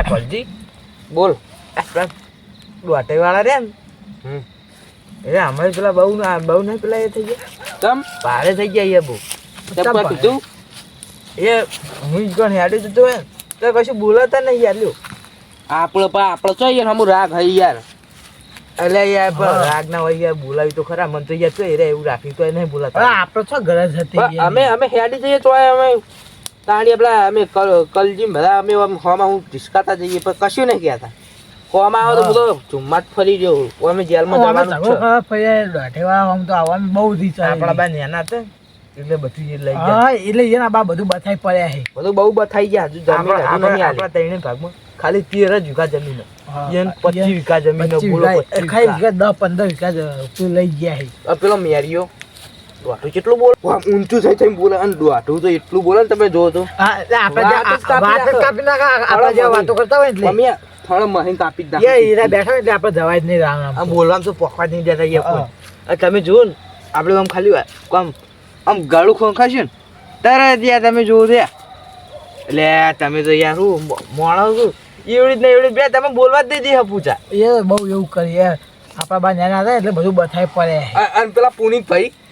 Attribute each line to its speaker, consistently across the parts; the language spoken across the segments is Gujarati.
Speaker 1: આ ભલજી
Speaker 2: બોલ.
Speaker 1: આ વાળા રે ને? એ અમારે પેલા બહુ ના બહુ નહીં પેલા એ થઈ ગયા.
Speaker 2: તમ
Speaker 1: ભારે થઈ ગયા એ બહુ.
Speaker 2: કીધું
Speaker 1: એ હું કોણ હેડું જતો હે તો કશું બોલાતા નહીં યાર લ્યો.
Speaker 2: આપણો પા આપણો ચો યાર હમું રાગ હઈ યાર.
Speaker 1: એટલે યાર પણ રાગ ના હોય યાર બોલાવી તો ખરા. મને તો યાર તો એ એવું રાખી તો એ નહીં બોલાતા.
Speaker 3: આપણો તો ગરજ હતી
Speaker 2: અમે અમે હેડી જઈએ તો અમે. તાણી પેલા અમે કલજી બધા અમે હોમાં હું ઢીસકાતા જઈએ પણ કશું નહીં કહેતા. કોમાં આવે તો બધો ચુમ્મા જ ફરી રહ્યો અમે જેલમાં જવાનું છે.
Speaker 3: દોઢેવાળા આમ તો આવવાનું બહુ દી
Speaker 1: આપણા બા નેના હતા એટલે બધું જે લઈ ગયા.
Speaker 3: હા એટલે એના બા બધું બથાઈ પડ્યા છે
Speaker 2: બધું બહુ બથાઈ ગયા હજુ જમીન હજુ નહીં
Speaker 1: આપણા આપણા ત્રણે ભાગમાં ખાલી તેર જ વીઘા જમીન. પચીસ વીઘા જમીન
Speaker 3: વીઘા, ખાઈ દસ પંદર વીઘા જ લઈ ગયા છે
Speaker 2: આ પેલો મેરિયો. દોઢું કેટલું બોલ. ઊંચું થઈ થઈને બોલે અને દોઢું તો એટલું બોલે ને તમે જો તો
Speaker 3: એટલે આપણે જે
Speaker 2: વાત જ કાપી
Speaker 3: વાત જ
Speaker 2: નાખો.
Speaker 3: કાપી નાખો. આપણે જે વાતો કરતા હોય એટલે.
Speaker 2: મમ્મી મહીન કાપી જ
Speaker 3: એ બેઠા એટલે આપણે જવાય જ નહીં રામ રામ
Speaker 1: આમ બોલવાનું તો પોખવા જ નહીં દેતા યાર
Speaker 3: હા.
Speaker 1: કોઈ. આ તમે જુઓ ને આપણે આમ ખાલી આમ આમ ગળું ખોખાશે ને તરત યાર તમે જુઓ તો યાર એટલે તમે તો યાર શું મોણો એવડી જ ને એવડી બે તમે બોલવા જ નહીં દે પૂછા.
Speaker 3: એ બહુ એવું કરી યાર આપણા બા નાના હતા એટલે બધું બથાઈ પડે.
Speaker 2: અને પેલા પુનિત ભાઈ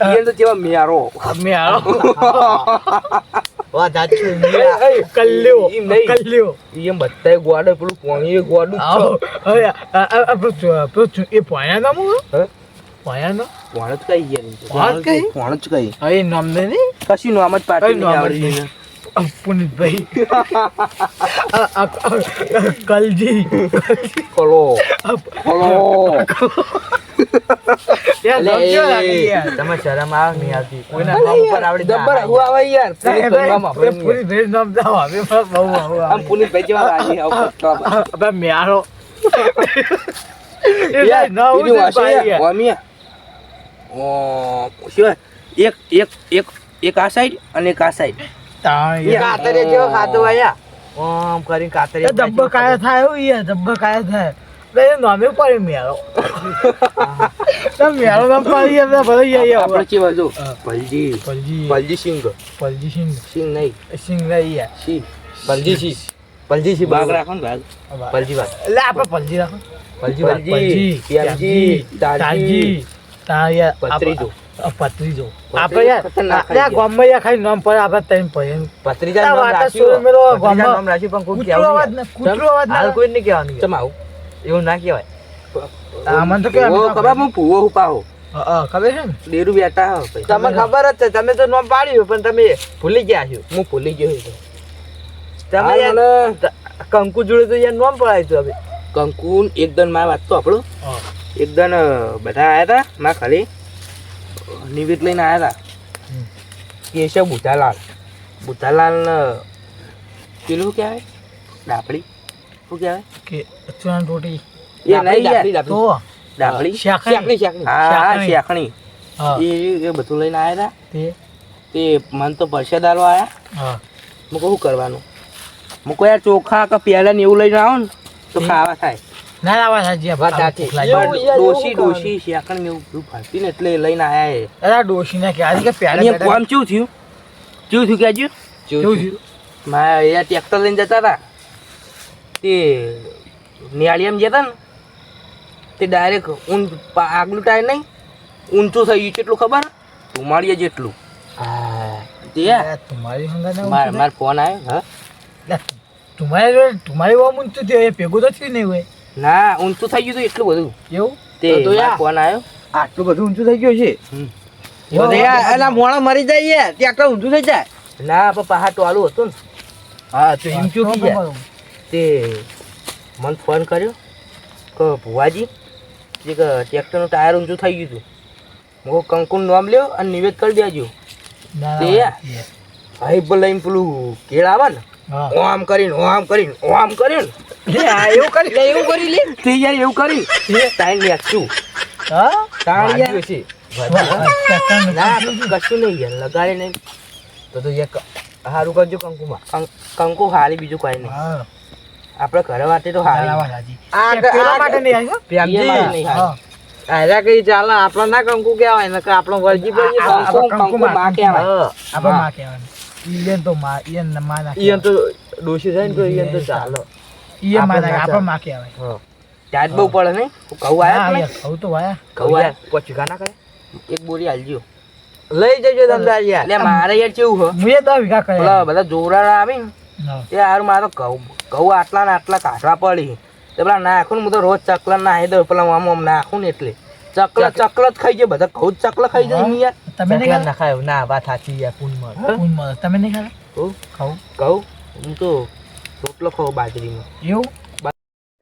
Speaker 3: ભાઈ
Speaker 2: યાર કેવા લાગી ભૂલાઈ યાર
Speaker 3: તારા તો જેવા ના.
Speaker 2: ના ના. કેવા મેરો
Speaker 3: અમે આવો.
Speaker 1: વાત સાચું
Speaker 3: એ કલ્યો.
Speaker 2: એમ નહીં. એમ બધાય ગોડે પેલું પોણી ગોડું જ
Speaker 3: હવે આ- પેલું પેલું એ પોયા નામ હે? પોયા નામ?
Speaker 2: પોણ જ કઈ યાર
Speaker 3: પોણ કઈ?
Speaker 2: પોણ જ કઈ
Speaker 3: હવે નામ ને નહીં?
Speaker 2: કશી નામ જ પાટી નહીં
Speaker 3: નામ જ
Speaker 2: આવડતી
Speaker 3: નહીં. આ પુનિતભાઈ. કલજી
Speaker 2: કલો કલો
Speaker 1: તમે શરમ આવે નહીં આવતી કોઈના નામ ઉપર આવડી
Speaker 2: હું આવે યાર નામ
Speaker 3: આવે, બહુ
Speaker 2: આમ
Speaker 3: આવું મ્યારો.
Speaker 2: યાર,
Speaker 3: ના.
Speaker 2: ઓમિયા. ઓ, શું? એક એક એક એક આ સાઈડ અને એક આ સાઈડ
Speaker 3: તાણ
Speaker 1: જેવો ખાતો હોય ઓમ કરીને
Speaker 3: એ
Speaker 1: કાતરિયા
Speaker 3: ધબ્બો કાયા થાય એવું યાર, ધબ્બો કાયા થાય. તો એ નામે પાડી. તો મ્યારો નામ પાડી તો ભલે યાર.
Speaker 2: આપણે કેવા જો
Speaker 3: હા.
Speaker 2: ભલજી
Speaker 3: પલજી
Speaker 2: ભલજી સિંગ
Speaker 3: પલજી સિંહ
Speaker 2: સિંગ નહીં
Speaker 3: સિંહ નહીં યાર
Speaker 2: સિંહ
Speaker 1: પલજી સી પલજી સી
Speaker 2: બાગ
Speaker 1: બાગ
Speaker 2: રાખો ને બાગ
Speaker 1: પલજી વાત
Speaker 3: એટલે આપણે પલજી રાખો
Speaker 1: પલજી વાત
Speaker 2: પલજી. પ્યાજી, તાજી,
Speaker 3: તાર યાર
Speaker 2: પત્રીજો.
Speaker 3: પત્રીજો આપણે યાર ગામમાં યાર ખાલી નામ પડે આપણે ત્રણ પડે
Speaker 1: પત્રીજા નામ
Speaker 3: વાત
Speaker 1: રાખ્યું
Speaker 3: ગામમાં.
Speaker 1: નામ રાખ્યું પણ કોઈ
Speaker 3: કૂતરો અવાજ
Speaker 1: કહેવાનું
Speaker 3: ના કૂતરો અવાજ
Speaker 1: હાલ કોઈ નહીં કહેવાનું
Speaker 2: ચમ આવું
Speaker 1: એવું ના કહેવાય.
Speaker 3: આમાં તો કેવા
Speaker 2: ખબર હું ભૂવો ઉપાહો
Speaker 3: ખબર છે ને?
Speaker 2: ડેરું બેઠા હો
Speaker 1: તમને ખબર જ છે તમે તો નામ પાડ્યું પણ તમે ભૂલી ગયા છો.
Speaker 2: હું ભૂલી ગયો છું.
Speaker 1: તમે કંકુ જોડે તો યાર નામ પડાયું હવે.
Speaker 2: કંકુન એકદમમાં વાત તો આપણું
Speaker 3: હા.
Speaker 2: એકદમ બધા આવ્યા હતા માં ખાલી. નિવેદ લઈને આયા હતા. કેશવ ભૂતાલાલ. ભૂતાલાલ પેલું કહેવાય? ડાપડી શું કહેવાય?
Speaker 3: કે ચૂરણ રોટી.
Speaker 2: એ નહીં યાર.
Speaker 3: તો
Speaker 2: ડાપડી
Speaker 3: શાકણી.
Speaker 1: શાકણી, શાકણી.
Speaker 2: હા
Speaker 3: શાકણી.
Speaker 2: એ બધું લઈને આયા
Speaker 3: તે.
Speaker 2: હતા તે મન તો પરસેદ આવ્યા આયા.
Speaker 3: હા.
Speaker 2: હું કહું શું કરવાનું? હું કહું યાર ચોખા કે પ્યાલા ને એવું લઈને આવો ને તો. ખાવા થાય.
Speaker 3: ના લાવા.
Speaker 1: એવું
Speaker 2: પણ
Speaker 1: યાર, એવું
Speaker 2: ડોશી શેખણ ને એવું ફાટી ને એટલે લઈને આયા એ.
Speaker 3: અરે ડોશી ના કે આજે કે પ્યાલે
Speaker 2: કોમ ચેવું થયું? ચેવું થયું કેજો
Speaker 3: કેવું થયું?
Speaker 2: મારા અહીંયા ટ્રેક્ટર લઈને જતા હતા તે નિયાળીયામાં જતા ને તે ડાયરેક્ટ ઊન આગલું ટાયર નહીં ઊંચું થઈ ગયું કેટલું ખબર ધુમાડીએ જેટલું.
Speaker 1: હા.
Speaker 2: તે
Speaker 3: તમારી
Speaker 2: માર ફોન આવ્યો હા?
Speaker 3: થાય? તમારી જોડે ઊંચું થયું એ ભેગું તો થયું નહીં હોય.
Speaker 2: ના ઊંચું થઈ ગયું હતું એટલું બધું.
Speaker 3: એવું?
Speaker 2: તે
Speaker 1: તો.
Speaker 2: ફોન આવ્યો
Speaker 1: આટલું બધું ઊંચું થઈ ગયું છે?
Speaker 2: હમ.
Speaker 1: તો યાર, મોણા મરી જાય ટ્રેક્ટર ઊંચું થઈ જાય.
Speaker 2: ના પણ પહાડ વાળું હતું ને.
Speaker 1: હા તો ઊંચું જાય.
Speaker 2: તે મને ફોન કર્યો કે ભુવાજી જે કે ટ્રેક્ટરનું ટાયર ઊંચું થઈ ગયું હતું. હું કંકુનું નામ લ્યો અને નિવેદ કરી દેજો. તે
Speaker 3: ના,
Speaker 2: યાર. એમ લઈને પેલું કેળ આવે ને.
Speaker 3: હું.
Speaker 2: ઓમ કરીને ઓમ કરીને ઓમ કરીને.
Speaker 1: લે આ એવું કરી
Speaker 2: લે એવું કરી લે. તે યાર એવું કરી. તાઈ
Speaker 3: હા?
Speaker 2: તાણ યાર
Speaker 1: છે.
Speaker 2: ના કશું નહીં યાર લગાડે નહીં.
Speaker 1: તો તો યાર હારું કરજો કંકુમાં.
Speaker 2: કં- કંકુ હારી બીજું કઈ નહીં.
Speaker 3: હા.
Speaker 2: આપણે ઘરે વાતે તો હારી. હારી
Speaker 1: કઈ ચાલે? આપણો ના કંકુ કહેવાય ને આપણો વળગી પડી
Speaker 3: આ- આ-
Speaker 2: કંકુ
Speaker 3: કંકુ
Speaker 2: કંકુ
Speaker 3: માં.
Speaker 2: માં કહેવાય.
Speaker 3: આપણે માં કહેવાનું. ઈયન તો માં- ઈયન ને માં ના
Speaker 1: ઈયન તો દોષી થાય ને તો ઈયન તો ચાલો.
Speaker 3: ઈયનમાં ના
Speaker 1: આપણે
Speaker 3: માં કહેવાય.
Speaker 1: હા.
Speaker 2: ત્યાજ બહુ પડે ને કહું
Speaker 3: આયા કહું તો આયા
Speaker 2: કહું આયા
Speaker 1: પછી ગાના કરે
Speaker 2: એક બોરી હાલજો
Speaker 1: લઈ જજો તમે યાર.
Speaker 2: એટલે મારે યાર કેવું હો?
Speaker 3: મુએ તો વિકા
Speaker 2: કરે બધા જોરા આવે ને. તે યાર મારે ઘઉં ઘઉં આટલા ને આટલા કાઢવા પડી. તે પેલા નાખું ને હું તો રોજ ચકલા નાહી દઉં. પેલા આમ આમ નાખું ને એટલે. ચકલા ચકલા જ ખાઈ જાય બધા ઘઉં જ ચકલા ખાઈ જાય યાર.
Speaker 3: તમે નહીં
Speaker 1: ના ખાય ના વાત સાચી યાર પૂનમાં
Speaker 3: ઊન તમે નહીં ખાતા?
Speaker 2: કહું
Speaker 3: ખાવું.
Speaker 2: કહું હું તો રોટલો ખાઉં બાજરીનો.
Speaker 3: એવું?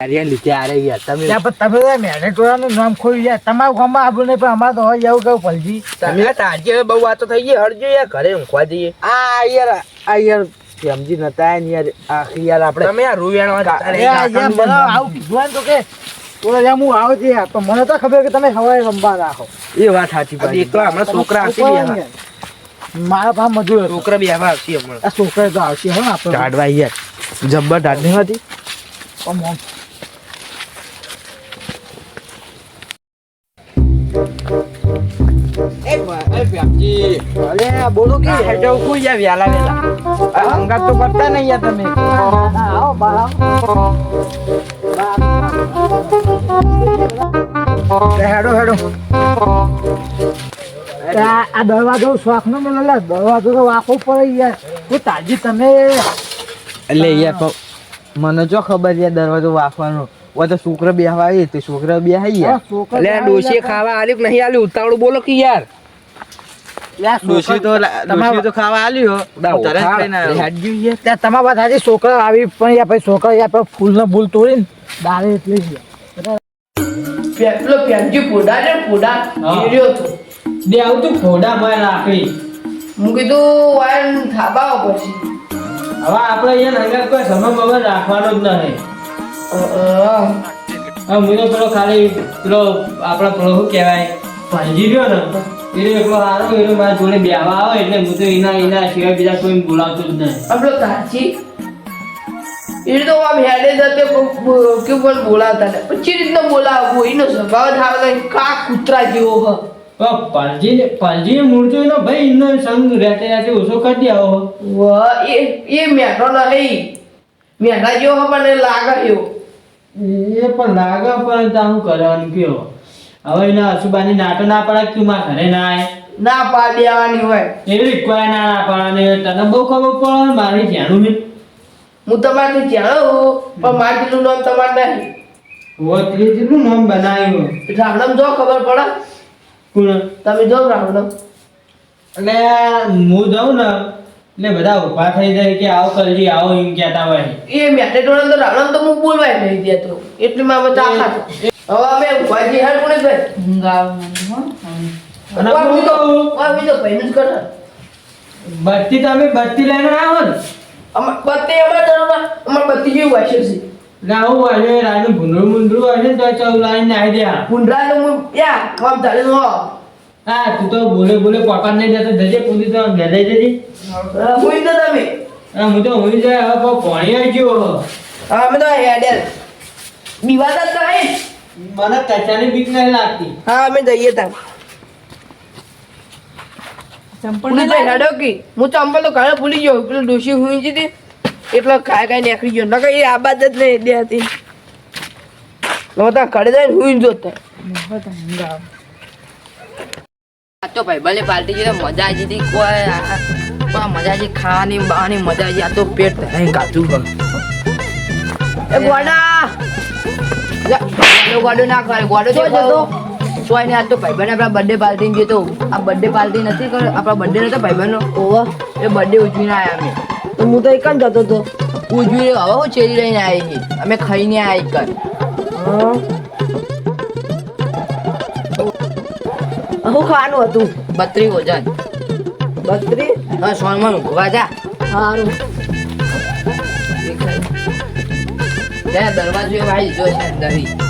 Speaker 1: યાર લીધે આરે યાર. તમે
Speaker 3: તમે તો નામ ખોઈ જાય તમારા ગામમાં આવું નહીં પણ અમારે તો હોય એવું કહું પલજી
Speaker 2: તમે તાજે બહુ વાતો થઈ ગઈ. હરજો યાર ઘરે ઊંઘવા જઈએ.
Speaker 1: આ યાર આ યાર સમજી નતા યાર આખી યાર આપણે
Speaker 2: તમે આ
Speaker 3: જેમ મને આવું તો કે હું આવું છું તો મને તો ખબર કે તમે હવાએ રમવા રાખો.
Speaker 1: એ વાત સાચી
Speaker 2: ભાઈ એક તો હમણાં છોકરા આવશે
Speaker 3: મારા ભા મજૂર
Speaker 2: છોકરા બી આવા આવશે હમણાં.
Speaker 3: આ છોકરા તો આવશે હો આપણે
Speaker 1: ટાઢવા યાર જબ્બર ટાઢની હતી? અરે બોલો કે? હેડો કોઈ યાર વ્યાલા વેલા આ તો કરતા નહીં યાર તમે.
Speaker 3: આવો, બહાર હેડો હેડો. આ દરવાજો શોખ નો મને લે દરવાજો તો વાંકો પડે યાર. તો તાજી તમે.
Speaker 1: એટલે યાર મને જો ખબર યાર દરવાજો વાફવાનો ઓ તો છોકરા બેહવા આવી તે છોકરા બેહાઈ યાર.
Speaker 2: એટલે આ ખાવા આલ્યું કે નહીં આલ્યું ઉતાવળું બોલો કે યાર?
Speaker 3: છોકરા આવી પણ છોકરા ફૂલ ને ફૂલ તોડીને દાડે એટલે
Speaker 4: પેલો પેમજી પોડા ને પોડા ગીર્યો હતો
Speaker 5: બે આવું તું ફોડા માં રાખી.
Speaker 4: હું કીધું વાયન થાબાઓ પછી.
Speaker 5: હવે આપણે અહીંયા નગર કોઈ સમય મગર રાખવાનો જ નહીં હવે હું તો પેલો ખાલી પેલો આપણા પેલો શું કહેવાય? ભાંજી રહ્યો ને. એટલો સારો એ મારા જોડે બેહવા આવે એટલે હું તો એના એના સિવાય બીજા કોઈ બોલાવતો જ નહીં.
Speaker 4: આપણો કાચી? એ તો આમ હેડે જતે કે પણ બોલાવતા ને. પછી રીતના બોલાવવું એનો સ્વભાવ આવે કા કૂતરા જેવો હ.
Speaker 5: પલજી પલજી મૂળજો એનો ભાઈ એનો સંગ રહેતે રહેતે ઓછો કરી દે આવો
Speaker 4: વાહ, એ એ મેઠો નહીં. મેઠા જેવો મને લાગે એવો.
Speaker 5: એ પણ લાગે પણ તો હું કરવાનું કયો હવે એના અશુબાની નાટો ના પડે કે માં ઘરે ના આવે
Speaker 4: ના પાડી દેવાની હોય.
Speaker 5: એવી કોઈ ના ના પડે તને બહુ ખબર પડે મારી જાણું નહીં
Speaker 4: હું તમારથી જાણું પણ મારું નામ તમારે નહીં.
Speaker 5: વો ત્રીજનું નામ બનાવ્યું
Speaker 4: રાવણમ જો ખબર પડે?
Speaker 5: કોણ?
Speaker 4: તમે જો રાવણમ.
Speaker 5: એટલે હું જાઉં ને એટલે બધા ઊભા થઈ જાય કે આવો કરજી આવો એમ કહેતા હોય.
Speaker 4: એ મેટે તો રાવણમ તો હું બોલવાય નહીં દેતો. એટલે માં બધા આખા. હવે અમે ઉભાજી હેડ કોને ભાઈ
Speaker 5: અને
Speaker 4: ઓય, હું તો
Speaker 5: હું
Speaker 4: તો ભાઈનું જ કરે
Speaker 5: બત્તી તમે બત્તી લઈને આવો ને.
Speaker 4: અમાર બત્તી અમે ઘરમાં અમાર બત્તી જેવું વાંચ્યું છે.
Speaker 5: હોય છે રાનું ભૂંડરું મુંડરું હોય ને તો ચૌ લાઈને આવી દે હા
Speaker 4: ભૂંડરા તો હું યા કામ ચાલે હો.
Speaker 5: હા તું તો બોલે બોલે પાપા નહીં જતો જજે પૂરી તો ઘરે જજે.
Speaker 4: હું તો તમે.
Speaker 5: હા હું તો હું જાય હવે પાણી આવી ગયો.
Speaker 4: હા અમે તો હેડેલ. બીવાતા
Speaker 5: મને કચાની બીક નહીં લાગતી.
Speaker 4: હા અમે જઈએ તા હું હેડો કી. હું ચંપલ તો ઘરે ભૂલી ગયો. પેલો ડોશી હુઈ જતી એટલે ખાય ખાય નીકળી ગયો. નકર એ આબાદ જ નહીં દે હતી. નહોતા ઘરે જઈને હુઈ જોતા
Speaker 6: તો ભાઈ ભલે પાર્ટી છે મજા આવી હતી કોઈ આ- કોઈ મજા આવી ખાવાની બાવાની મજા આવી આ તો પેટ ધરાઈને કાચું ગયું
Speaker 4: એ ગોડા!
Speaker 6: ગોડો ગોડો ના કરે ગોડો
Speaker 4: જો
Speaker 6: જતો સોય ને આ તો ભાઈબંધ આપણા બર્થડે પાર્ટી ગયો તો. આ બર્થડે પાર્ટી નથી કર્યો. આપણા બર્થડે નતો ભાઈબંધનો. ઓવો એ બર્થડે ઉજવીને આવ્યા અમે.
Speaker 4: તો હું તો એક જ જતો હતો.
Speaker 6: ઉજવી હવે હું ચેરી લઈને આવી ગઈ. અમે ખાઈને આવી કર
Speaker 4: હું. ખાવાનું હતું?
Speaker 6: બત્રી વજન
Speaker 4: બત્રી?
Speaker 6: હા સોનમાં ઊંઘવા જા.
Speaker 4: સારું
Speaker 6: દરવાજો એ વાળી દીધો છે અંદરથી